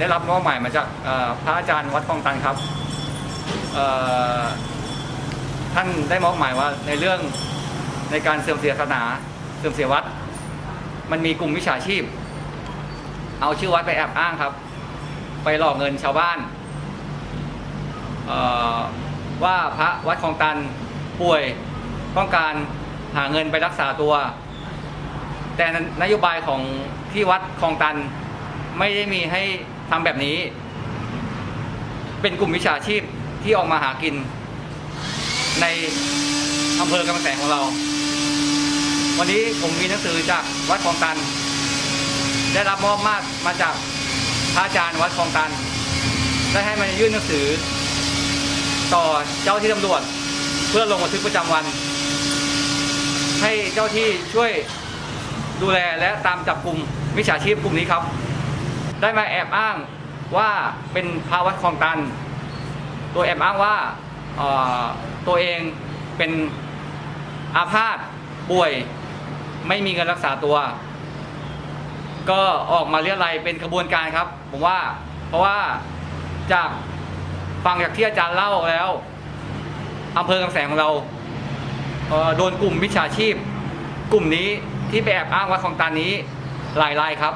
ได้รับมอบหมายมาจากพระอาจารย์วัดคลองตันครับท่านได้มอบหมายว่าในเรื่องในการเสื่อมเสียศาสนาเสื่อมเสียวัด มันมีกลุ่มวิชาชีพ เอาชื่อวัดไปแอบอ้างครับ ไปหลอกเงินชาวบ้านว่าพระวัดคลองตันป่วยต้องการหาเงินไปรักษาตัว แต่นโยบายของที่วัดคลองตัน ไม่ได้มีให้ทำแบบนี้ เป็นกลุ่มวิชาชีพที่ออกมาหากิน ในอำเภอกำแพงแสนของเรา วันนี้ผมมีหนังสือจากวัดคลองตัน ได้รับมอบมากมาจากพระอาจารย์วัดคลองตัน ได้ให้มายื่นหนังสือ ต่อเจ้าที่ตำรวจ เพื่อลงบันทึกประจำวัน ให้เจ้าที่ช่วยดูแลและตามจับกลุ่มวิชาชีพกลุ่มนี้ครับ ได้มาแอบอ้างว่าเป็นภาวัดคลองตัน ตัวแอบอ้างว่าตัวเองเป็นอาพาธป่วย ไม่มีเงินรักษาตัว ก็ออกมาเรียอะไรเป็นกระบวนการครับ ผมว่า เพราะว่าจากฟังจากที่อาจารย์เล่าแล้วอำเภอกำแสงของเราโดนกลุ่มวิชาชีพ กลุ่มนี้ที่ไปแอบอ้างว่าของตานนี้หลายรายครับ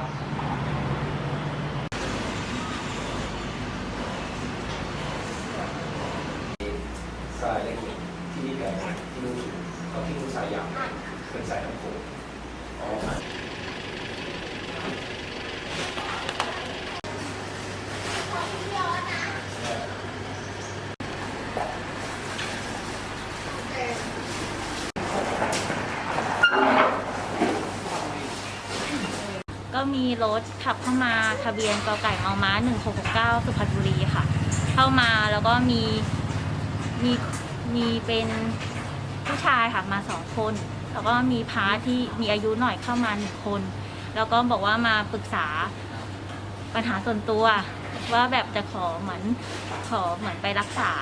ทรายละเอียดที่นี่แก่ที่นู่นเขาที่นู่นทรายหยาบเป็นทรายน้ำโขงอ๋อก็มีรถขับเข้ามาทะเบียนกอไก่มอม้า1669 สุพรรณบุรีค่ะ เข้ามาแล้วก็มี มีมีเป็นผู้ชายค่ะมาสองคน แล้วก็มีพาร์ทที่มีอายุหน่อยเข้ามาหนึ่งคน แล้วก็บอกว่ามาปรึกษาปัญหาส่วนตัวว่าแบบจะขอเหมือนขอเหมือนไปรักษา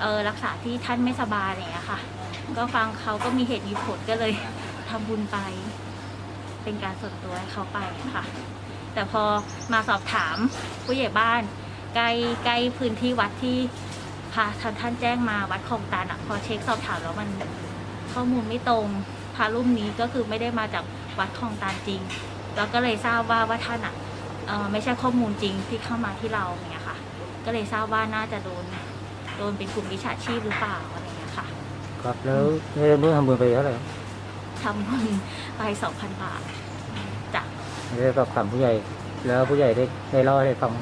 เออรักษาที่ท่านไม่สบายอะไรอย่างเงี้ยค่ะ ก็ฟังเขาก็มีเหตุมีผลก็เลยทำบุญไป เป็นการส่วนตัวให้เขาไปค่ะ แต่พอมาสอบถามผู้ใหญ่บ้านใกล้ใกล้พื้นที่วัดที่ พระท่านท่านแจ้งมาวัดคลองตันอะพอเช็คสอบถามแล้วมันข้อมูลไม่ตรงพระรูปนี้ก็คือไม่ได้มาจากวัดคลองตันจริง แล้วก็เลยทราบว่าว่าท่านอะเออไม่ใช่ข้อมูลจริงที่เข้ามาที่เราเนี่ยค่ะ ก็เลยทราบว่าน่าจะโดนโดนเป็นกลุ่มวิชาชีพหรือเปล่าอะไรอย่างเงี้ยค่ะ ครับแล้วได้รู้ทำบุญไปเท่าไหร่ครับทำบุญไปสองพันบาทจ้ะได้สอบถามผู้ใหญ่ แล้วผู้ใหญ่ได้ได้เล่าให้ฟังไหม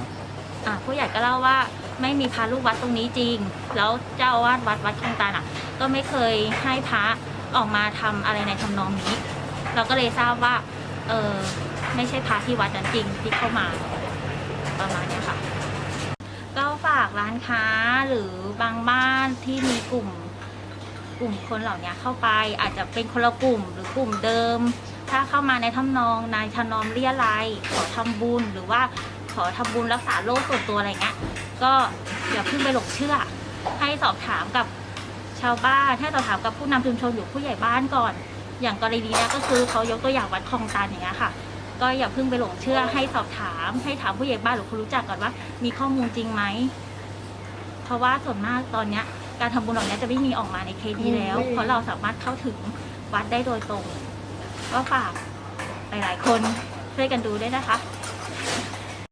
อะผู้ใหญ่ก็เล่าว่า ไม่มีพระลูกวัดตรงนี้จริง แล้วเจ้าอาวาสวัดวัดคลองตาลอะ ก็ไม่เคยให้พระออกมาทำอะไรในทำนองนี้ เราก็เลยทราบว่า เออไม่ใช่พระที่วัดนั้นจริงที่เข้ามาประมาณนี้ค่ะก็ฝากร้านค้าหรือบางบ้านที่มีกลุ่มกลุ่มคนเหล่านี้เข้าไปอาจจะเป็นคนละกลุ่มหรือกลุ่มเดิม ถ้าเข้ามาในทำนองนายทนอมเรียอะไรยขอทำบุญหรือว่าขอทำบุญรักษาโรคส่วนตัวอะไรเงี้ย ก็อย่าเพิ่งไปหลงเชื่อ ให้สอบถามกับชาวบ้านให้สอบถามกับผู้นำชุมชนหรือผู้ใหญ่บ้านก่อน อย่างกรณีเนี้ยก็คือเขายกตัวอย่างวัดคลองตันอย่างเงี้ยค่ะ ก็อย่าเพิ่งไปหลงเชื่อ ให้สอบถาม ให้ถามผู้ใหญ่บ้านหรือคนรู้จักก่อนว่า มีข้อมูลจริงไหมเพราะว่าส่วนมากตอนเนี้ยการทำบุญเหล่านี้จะไม่มีออกมาในเคดีแล้ว เพราะเราสามารถเข้าถึงวัดได้โดยตรง ก็ฝากหลาย ๆ คนช่วยกันดูด้วยนะคะ